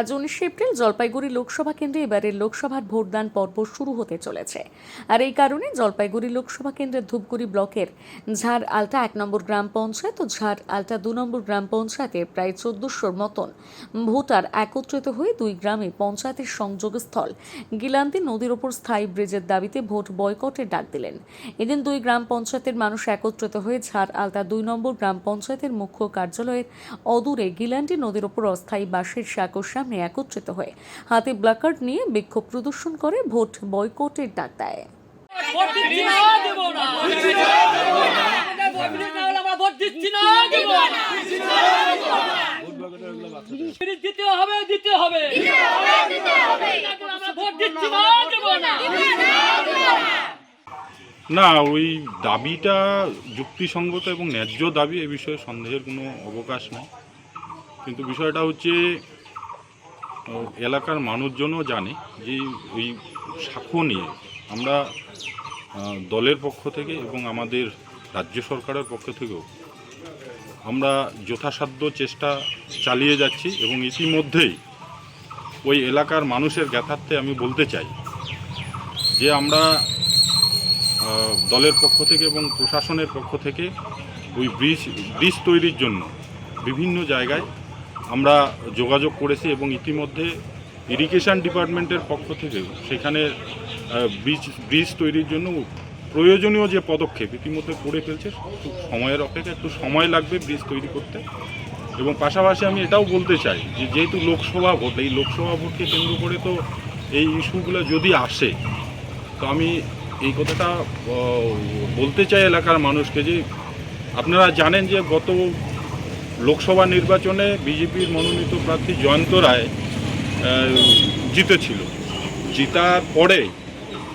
আজ উনিশে এপ্রিল জলপাইগুড়ি লোকসভা কেন্দ্রে এবারের লোকসভার ভোটদান পর্ব শুরু হতে চলেছে। আর এই কারণে জলপাইগুড়ি লোকসভা কেন্দ্রের ধূপগুড়ি ব্লকের ঝাড় আলটা এক নম্বর গ্রাম পঞ্চায়েত ও ঝাড় আলটা দু নম্বর গ্রাম পঞ্চায়েতে প্রায় চোদ্দশোর মতন ভোটার একত্রিত হয়ে দুই গ্রামে পঞ্চায়েতের সংযোগস্থল গিলান্তি নদীর ওপর স্থায়ী ব্রিজের দাবিতে ভোট বয়কটের ডাক দিলেন। এদিন দুই গ্রাম পঞ্চায়েতের মানুষ একত্রিত হয়ে ঝাড় আলতা দুই নম্বর গ্রাম পঞ্চায়েতের মুখ্য কার্যালয়ের অদূরে গিলান্টি নদীর ওপর অস্থায়ী বাঁশের সাঁকোর সামনে একত্রিত হয়ে হাতে ব্ল্যাকার্ড নিয়ে বিক্ষোভ প্রদর্শন করে ভোট বয়কটের ডাক দেয়। না দিতে হবে দিতে হবে। ওই দাবিটা যুক্তিসঙ্গত এবং ন্যায্য দাবি এ বিষয়ে সন্দেহের কোনো অবকাশ নেই। কিন্তু বিষয়টা হচ্ছে এলাকার মানুষজনও জানে যে ওই সাক্ষ্য নিয়ে আমরা দলের পক্ষ থেকে এবং আমাদের রাজ্য সরকারের পক্ষ থেকেও আমরা যথাসাধ্য চেষ্টা চালিয়ে যাচ্ছি এবং ইতিমধ্যেই ওই এলাকার মানুষের জ্ঞাতার্থে আমি বলতে চাই যে আমরা দলের পক্ষ থেকে এবং প্রশাসনের পক্ষ থেকে ওই ব্রিজ ব্রিজ তৈরির জন্য বিভিন্ন জায়গায় আমরা যোগাযোগ করেছি এবং ইতিমধ্যে ইরিগেশন ডিপার্টমেন্টের পক্ষ থেকে সেখানে ব্রিজ ব্রিজ তৈরির জন্য প্রয়োজনীয় যে পদক্ষেপ ইতিমধ্যে করে ফেলছে সময়ের অপেক্ষা, একটু সময় লাগবে ব্রিজ তৈরি করতে। এবং পাশাপাশি আমি এটাও বলতে চাই যে যেহেতু লোকসভা ভোট, এই লোকসভা ভোটকে কেন্দ্র করে তো এই ইস্যুগুলো যদি আসে, তো আমি এই কথাটা বলতে চাই এলাকার মানুষকে যে আপনারা জানেন যে গত লোকসভা নির্বাচনে বিজেপির মনোনীত প্রার্থী জয়ন্ত রায় জিতেছিল। জিতার পরে,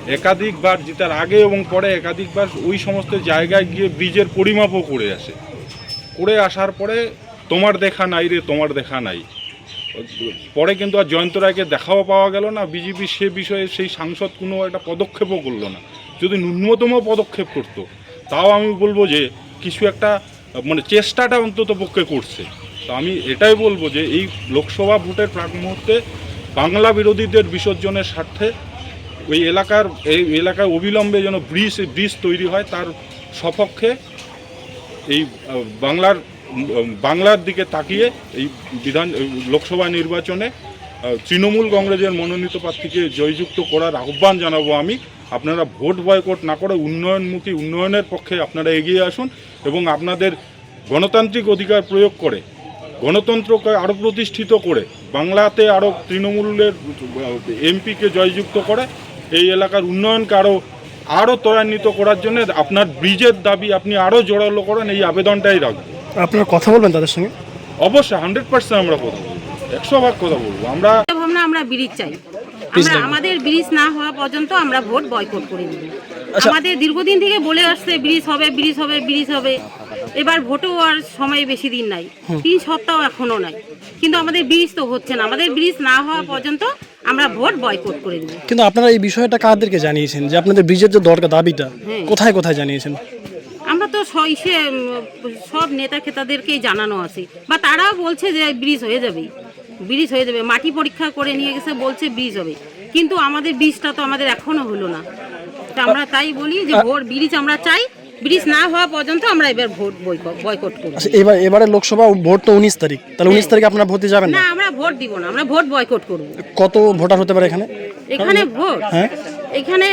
একাধিকবার, জিতার আগে এবং পরে একাধিকবার ওই সমস্ত জায়গায় গিয়ে বীজের পরিমাপও করে আসে। করে আসার পরে, তোমার দেখা নাই রে, তোমার দেখা নাই। পরে কিন্তু আর জয়ন্ত রায়কে দেখাও পাওয়া গেল না, বিজেপি সে বিষয়ে সেই সাংসদ কোনো একটা পদক্ষেপও করল না। যদি ন্যূনতম পদক্ষেপ করতো, তাও আমি বলব যে, কিছু একটা মানে চেষ্টাটা অন্তত পক্ষে করছে। তো আমি এটাই বলব যে এই লোকসভা ভোটের প্রাক মুহূর্তে বাংলা বিরোধীদের বিসর্জনের স্বার্থে ওই এলাকার, এই এলাকায় অবিলম্বে যেন ব্রিজ ব্রিজ তৈরি হয়, তার সপক্ষে এই, বাংলার বাংলার দিকে তাকিয়ে এই বিধান, লোকসভা নির্বাচনে তৃণমূল কংগ্রেসের মনোনীত প্রার্থীকে জয়যুক্ত করার আহ্বান জানাব আমি। আপনারা ভোট বয়কট না করে উন্নয়নমুখী উন্নয়নের পক্ষে আপনারা এগিয়ে আসুন এবং আপনাদের গণতান্ত্রিক অধিকার প্রয়োগ করে গণতন্ত্রকে আরও প্রতিষ্ঠিত করে বাংলাতে আরও তৃণমূলের এমপিকে জয়যুক্ত করে এই এলাকার উন্নয়নকে আরও আরও ত্বরান্বিত করার জন্য আপনার ব্রিজের দাবি আপনি আরও জোরালো করেন এই আবেদনটাই রাখব। আপনারা কথা বলবেন তাদের সঙ্গে? অবশ্যই হান্ড্রেড পার্সেন্ট আমরা কথা বলব একশো ভাগ কথা বলব আমরা ভাবনা আমরা ব্রিজ চাই। আমরা আমাদের ব্রিজ না হওয়া পর্যন্ত আমরা ভোট বয়কট করে দিব আমাদের দীর্ঘদিন থেকে বলে আসছে ব্রিজ হবে ব্রিজ হবে ব্রিজ হবে। এবার ভোটও আর সময় বেশি দিন নাই। তিন সপ্তাহ এখনও নাই। কিন্তু আমাদের ব্রিজ তো হচ্ছে না। আমাদের ব্রিজ না হওয়া পর্যন্ত আমরা ভোট বয়কট করে দিব কিন্তু আপনারা এই বিষয়টা কাদেরকে জানিয়েছেন? যে আপনাদের ব্রিজের যে দরকার দাবিটা হ্যাঁ। কোথায় কোথায় জানিয়েছেন? আমরা তো সব নেতা খেতাদেরকেই জানানো আছে। বা তারাও বলছে যে ব্রিজ হয়ে যাবে। ব্রিজ হয়ে যাবে। মাটি পরীক্ষা করে নিয়ে গেছে বলছে ব্রিজ হবে। কিন্তু আমাদের ব্রিজটা তো আমাদের এখনও হলো না। তা আমরা তাই বলি যে ভোট ব্রিজ আমরা চাই ব্রিজ না হওয়া পর্যন্ত আমরা এবার ভোট বয়কট করব। আচ্ছা এবার এবারে লোকসভা ভোট তো উনিশ তারিখ। তাহলে উনিশ তারিখে আপনারা ভোটে যাবেন না? না আমরা ভোট দিব না আমরা ভোট বয়কট করব। কত ভোটার হতে পারে এখানে? এখানে ভোট? হ্যাঁ। এখানে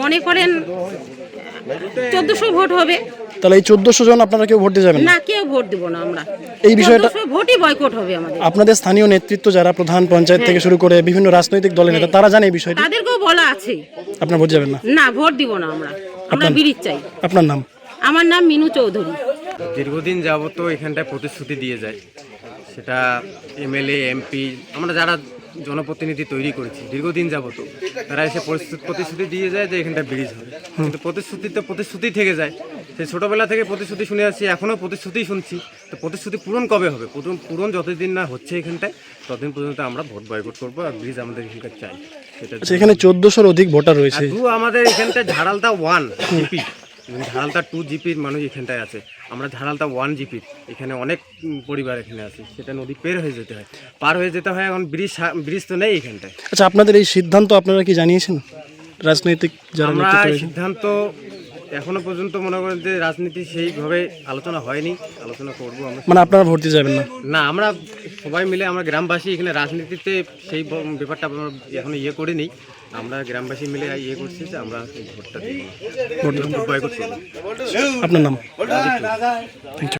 মনে করেন চোদ্দশো ভোট হবে। তাহলে এই চোদ্দশো জন আপনারা কেউ ভোট দিয়ে যাবেন না? না কেউ ভোট দিব না আমরা। এই বিষয়টা- ভোটই বয়কট হবে আমাদের। আপনাদের স্থানীয় নেতৃত্ব যারা প্রধান পঞ্চায়েত থেকে শুরু করে বিভিন্ন রাজনৈতিক দলের নেতা তারা জানে এই বিষয়টি? তাদেরকেও বলা আছে। আপনারা ভোট যাবেন না? না ভোট দিব না আমরা। আমরা আপনার- চাই। আপনার নাম? আমার নাম মিনু চৌধুরী। দীর্ঘদিন যাবত এখানটায় প্রতিশ্রুতি দিয়ে যায়। সেটা এমএলএ এমপি আমরা যারা জনপ্রতিনিধি তৈরি করেছি দীর্ঘদিন যাবত তারা এসে প্রতিশ্রুতি দিয়ে যায় যে এখানটা ব্রিজ হবে। কিন্তু প্রতিশ্রুতি তো প্রতিশ্রুতি থেকে যায়। সেই ছোটোবেলা থেকে প্রতিশ্রুতি শুনে আসছি এখনও প্রতিশ্রুতি শুনছি। তো প্রতিশ্রুতি পূরণ কবে হবে? পূরণ পূরণ যতদিন না হচ্ছে এখানটায় ততদিন পর্যন্ত আমরা ভোট বয়কট করব আর ব্রিজ আমাদের এখানকার চাই। সেটা আচ্ছা এখানে চোদ্দশোর অধিক ভোটার রয়েছে। দু আমাদের এখানটায় Jharalata one GP Jharalata two জিপির মানুষ এখানটায় আছে। আমরা ঝাড়ালতা ওয়ান জিপি এখানে অনেক পরিবার এখানে আছে। সেটা নদী পের হয়ে যেতে হয়। পার হয়ে যেতে হয় এখন ব্রিজ ব্রিজ তো নেই এখানটায়। আচ্ছা আপনাদের এই সিদ্ধান্ত আপনারা কি জানিয়েছেন? রাজনৈতিক আমরা সিদ্ধান্ত এখনও পর্যন্ত মনে করেন যে রাজনীতি সেইভাবে আলোচনা হয়নি আলোচনা করব আমরা। মানে আপনারা ভোট দিতে যাবেন না? না আমরা সবাই মিলে আমরা গ্রামবাসী এখানে রাজনীতিতে সেই ব- ব্যাপারটা আমরা এখনও ইয়ে করিনি। আমরা গ্রামবাসী মিলে ইয়ে করছি যে আমরা ভোটটা দিই। বয়কট করব। আপনার নাম? Thank you.